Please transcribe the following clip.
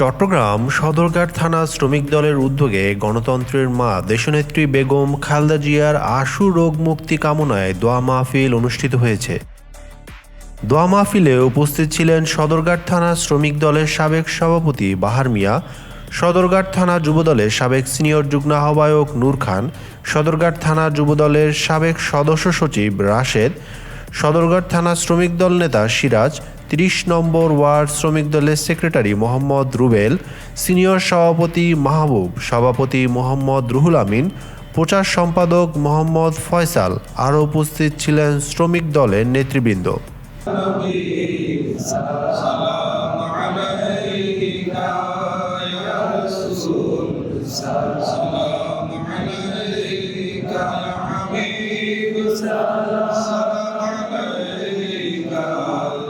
চট্টগ্রাম সদরঘাট থানা শ্রমিক দলের উদ্যোগে গণতন্ত্রের মা দেশনেত্রী বেগম খালদা জিয়ার আশু রোগ মুক্তি কামনায় দোয়া মাহফিল অনুষ্ঠিত হয়েছে। দোয়া মাহফিলে উপস্থিত ছিলেন সদরঘাট থানা শ্রমিক দলের সাবেক সভাপতি বাহার মিয়া, সদরঘাট থানা যুবদলের সাবেক সিনিয়র যুগ্ম আহ্বায়ক নূর খান, সদরঘাট থানা যুবদলের সাবেক সদস্য সচিব রাশেদ, সদরঘাট থানা শ্রমিক দল নেতা সিরাজ তিরিশ নম্বর ওয়ার্ড শ্রমিক দলের সেক্রেটারি মোহাম্মদ রুবেল, সিনিয়র সভাপতি মাহবুব, সভাপতি মোহাম্মদ রুহুল আমিন, প্রচার সম্পাদক মোহাম্মদ ফয়সাল আরও উপস্থিত ছিলেন শ্রমিক দলের নেতৃবৃন্দ।